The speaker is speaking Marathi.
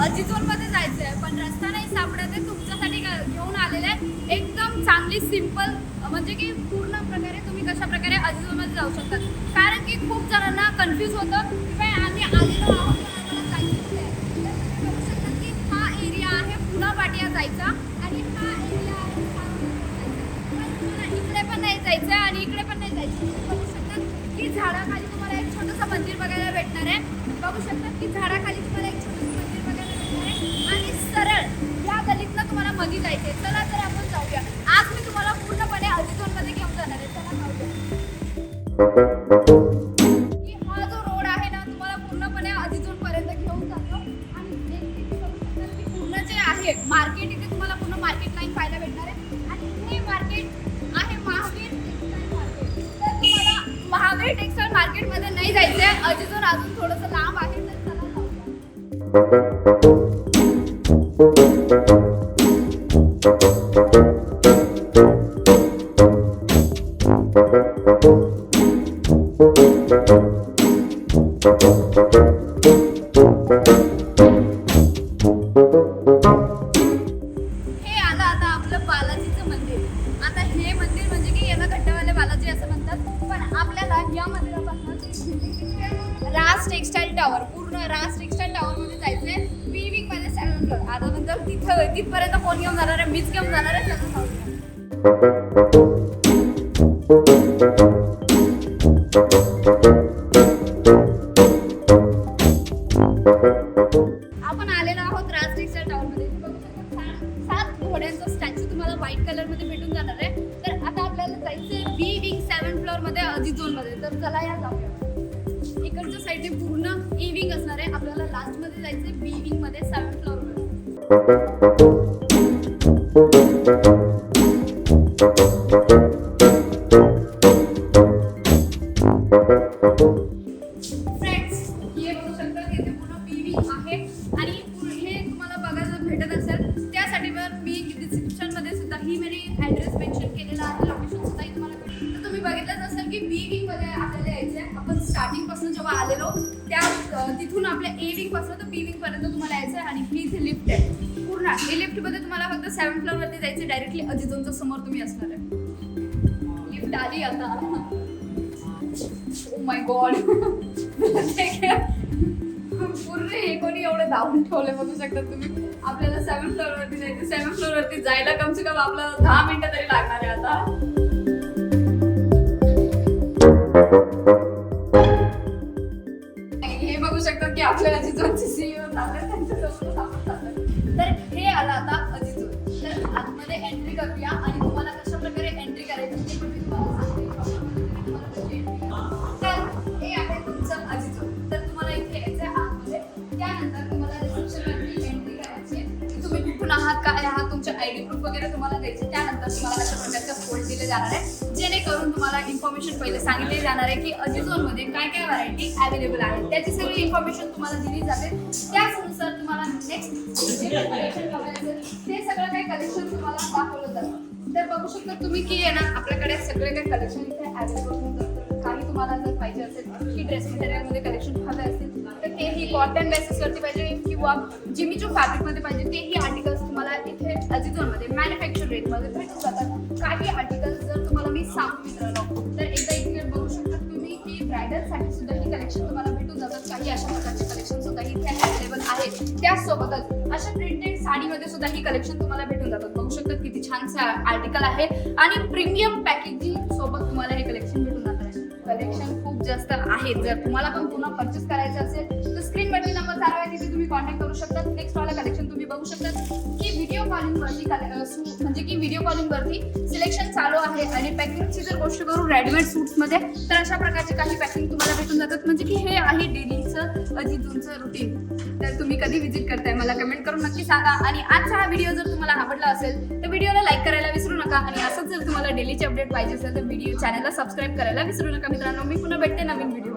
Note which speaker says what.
Speaker 1: अजितोलमध्ये जायचं आहे पण रस्ता नाही सापडत आहे. तुमच्यासाठी घेऊन आलेले आहे. एकदम चांगली सिंपल म्हणजे की पूर्ण प्रकारे तुम्ही कशा प्रकारे अजितोलमध्ये जाऊ शकता कारण की खूप जणांना कन्फ्यूज होतं की बाई आम्ही आलेलो आहोत की हा एरिया आहे पुन्हा पाटिया जायचा आणि हा एरिया आहे तुम्हाला इकडे पण नाही जायचं आहे आणि इकडे पण नाही जायचं बघू शकतात की झाडाखाली तुम्हाला एक छोटंसं मंदिर बघायला भेटणार आहे. बघू शकता की झाडाखाली गलीतनं जायचे चला तर आपण जाऊया. आज मी तुम्हाला पूर्णपणे अजितोनमध्ये घेऊन जाणार आहे. चला जाऊया. हा जो रोड आहे ना तुम्हाला पूर्णपणे अजितोन पर्यंत घेऊन जातो. आणि पूर्ण जे आहे मार्केट इथे तुम्हाला पूर्ण मार्केट लाईन पाहायला भेटणार आहे. आणि हे मार्केट आहे महावीर मार्केट. तर तुम्हाला महावीर टेक्सटाईल मार्केटमध्ये नाही जायचं आहे अजितोन अजून थोडंसं लांब आहे तर चला जाऊया. हे आलं आता आपलं बालाजीचं मंदिर. आता हे मंदिर म्हणजे की याला घट्टवाले बालाजी असं म्हणतात. पण आपल्याला या मंदिरापासून राज टेक्सटाईल टावर पूर्ण राज टेक्सटाईल टॉवर मध्ये जायचंय. आता नंतर तिथं तिथपर्यंत कोण घेऊन जाणार आहे? मीच घेऊन जाणार आहे चला जाऊया. आपण आलेलो आहोत राज टेक्सटाईल मध्ये. इथे बघू शकता सात घोड्यांचा स्टॅच्यू तुम्हाला व्हाईट कलरमध्ये भेटून जाणार आहे. तर आता आपल्याला जायचंय बी विंग सेवन फ्लोअरमध्ये अजित झोनमध्ये. तर चला या जाऊया. इकडच्या साईडने पूर्ण e ई विंग असणार आहे. आपल्याला लास्टमध्ये जायचंय बी विंगमध्ये सेवन फ्लोअरमध्ये. तिथून आपल्या ए विंगपासून तर बी विंग पर्यंत तुम्हाला यायचं आहे आणि ही इथे लिफ्ट आहे. पूर्ण हे लिफ्टमध्ये तुम्हाला फक्त सेव्हन फ्लोअर वरती जायचं डायरेक्टली अजितोनच्या समोर तुम्ही असणार आहे. लिफ्ट आली आता. ओ माय गॉड पूर्ण हे कोणी एवढं धावून ठेवले बघू शकता तुम्ही. आपल्याला सेवन फ्लोअर वरती जायचं सेवन फ्लोअर वरती जायला कम से कम आपल्याला दहा मिनिटं तरी लागणार आहे आता. हे बघू शकतात की आपल्या अजितचे सीईओ झाले त्यांच्यासोबत आलं आता अजित तर आतमध्ये एंट्री करूया आणि तुम्हाला कशा प्रकारे एंट्री करायची ते मी तुम्हाला सांगते. तर हे आहे तुमचं अजित तर तुम्हाला इथे यायचं आहे आतमध्ये. त्यानंतर तुम्हाला रिसेप्शनवरती एंट्री करायची की तुम्ही कुठून आहात काय आहात तुमचे आय डी प्रूफ वगैरे तुम्हाला द्यायचे. त्यानंतर तुम्हाला अशा प्रकारचा फोल्ड दिले जाणार आहे जेणेकरून तुम्हाला इन्फॉर्मेशन पहिले सांगितले जाणार आहे की अजिझोनमध्ये काय काय व्हरायटी अवेलेबल आहे. त्याची सगळी इन्फॉर्मेशन तुम्हाला दिली जाते. त्याचनुसार तुम्हाला नेक्स्ट जे कलेक्शन असेल ते सगळं काही कलेक्शन तुम्हाला दाखवलं जातं. तर बघू शकता तुम्ही की आहे ना आपल्याकडे सगळे काही कलेक्शन इथे अवेलेबल काही तुम्हाला जर पाहिजे असेल की ड्रेस मटेरियलमध्ये कलेक्शन हवे असतील तर तेही कॉटन बेसिसवरती पाहिजे किंवा जिमीचो फॅब्रिकमध्ये पाहिजे तेही आर्टिकल्स तुम्हाला इथे अजिझोनमध्ये मॅन्युफॅक्चर रेटमध्ये भेटून जातात. काही आर्टिकल प्रकारचे कलेक्शन सुद्धा इथे अवेलेबल आहेत. त्याचसोबतच अशा प्रिंटेड साडीमध्ये सुद्धा ही कलेक्शन तुम्हाला भेटून जातात. बघू शकतात किती छान आर्टिकल आहे. आणि प्रीमियम पॅकेजिंग सोबत तुम्हाला हे कलेक्शन भेटून जाणार आहे कलेक्शन खूप जास्त आहे जर तुम्हाला पण पुन्हा परचेस करायचं असेल तर स्क्रीनवरती नंबर चालू आहे तिथे तुम्ही कॉन्टॅक्ट करू शकता. नेक्स्ट वाला कलेक्शन तुम्ही बघू शकता. कॉलिंगवरती म्हणजे की व्हिडिओ कॉलिंगवरती सिलेक्शन चालू आहे आणि पॅकिंगची जर गोष्ट करू रेडीमेड सूट्समध्ये तर अशा प्रकारचे काही पॅकिंग तुम्हाला भेटून जातात. म्हणजे की हे आहे डेलीचं तुमचं रुटीन तर तुम्ही कधी व्हिजिट करताय मला कमेंट करून नक्की सांगा. आणि आजचा हा व्हिडिओ जर तुम्हाला आवडला असेल तर व्हिडिओला लाईक करायला विसरू नका. आणि असंच जर तुम्हाला डेलीचे अपडेट पाहिजे असेल तर व्हिडिओ चॅनलला सबस्क्राईब करायला विसरू नका. मित्रांनो मी पुन्हा भेटते नवीन व्हिडिओ